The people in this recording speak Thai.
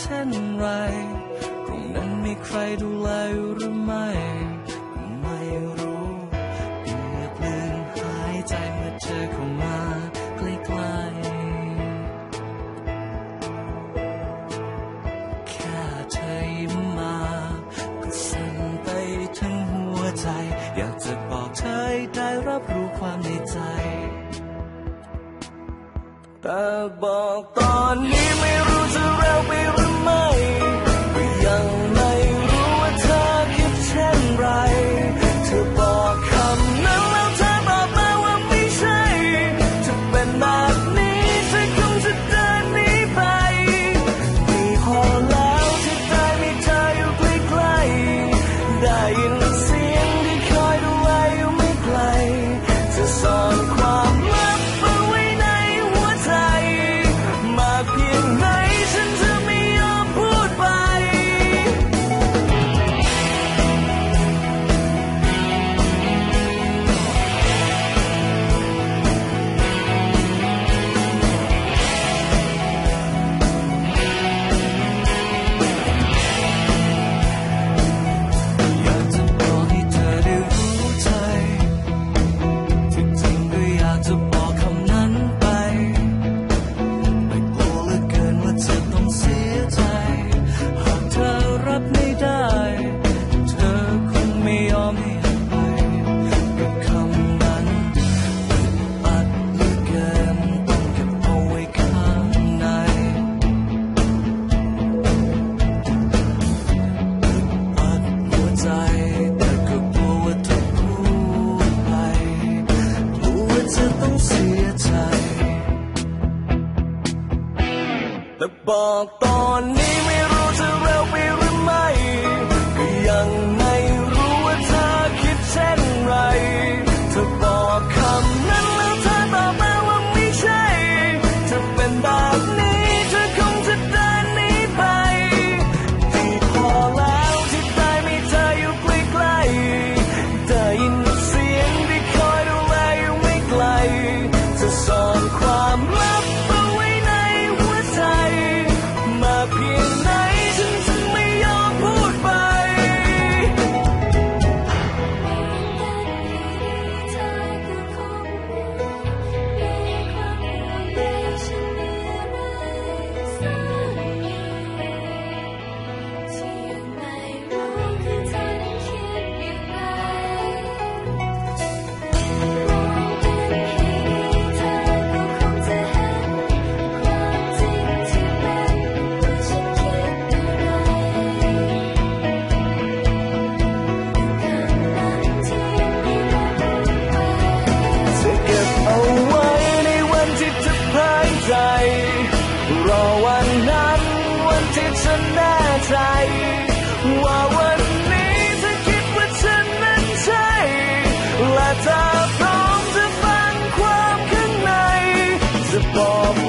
เช่นไร ตรงนั้นมีใครดูแลหรือไม่ไม่รู้เกือบลืมหายใจเมื่อเธอเข้ามาใกล้ๆ แค่เธอยิ้มมา ก็สั่นไปทั้งหัวใจ อยากจะบอกเธอได้รับรู้ความในใจแต่บอกตอนนี้ไม่รู้จะเร็วไป ใจ แต่ก็กลัวว่าถ้าพูดไปกลัวว่าจะต้องเสียใจ แต่บอกตอนนี้ไม่รู้จะเร็วไปหรือไม่ก็ยังไม่รู้ว่าเธอคิดเช่นไรเธอ จ